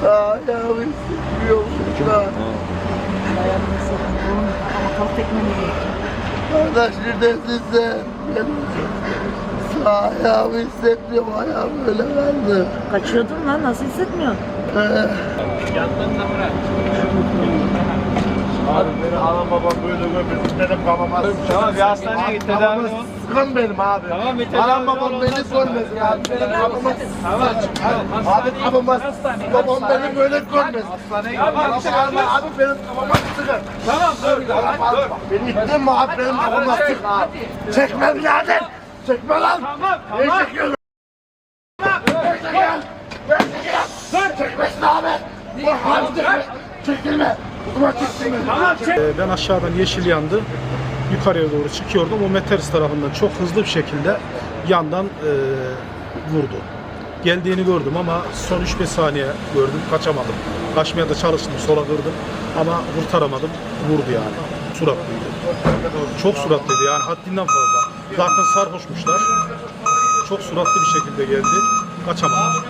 Sağ ayağımı hissetmiyorum sıkıyorum. Ama Kardeş neredesin sen? Ben sağ ayağımı hissetmiyorum. Ayağım böyle kaldı. Kaçıyordun lan nasıl hissetmiyorsun? Ee, beni anam babam böyle görmesin. Benim babama Tamam bir hastaneye git tedavi ol. Sıkan benim abi. Tamam, bir tedavi Anam babam beni görmesin abi. Benim babama Tamam. Abi babama babam beni böyle görmesin. Hastaneye git. abi benim babama sıkın. Tamam dur. Beni ittin mi abi benim babama sık abi. Çekme birader. Çekme lan. Tamam Ne tamam. çekiyorsun? Ne çekiyorsun? Ne çekiyorsun? Çekmesin abi. Bu. Çekilme. Ee, Ben aşağıdan yeşil yandı. Yukarıya doğru çıkıyordum. O Meteris tarafından çok hızlı bir şekilde yandan e, vurdu. Geldiğini gördüm ama son 3-5 saniye gördüm. Kaçamadım. Kaçmaya da çalıştım. Sola kırdım. Ama kurtaramadım. Vurdu yani. Suratlıydı. Çok suratlıydı yani haddinden fazla. Zaten sarhoşmuşlar. Çok suratlı bir şekilde geldi. Kaçamadım.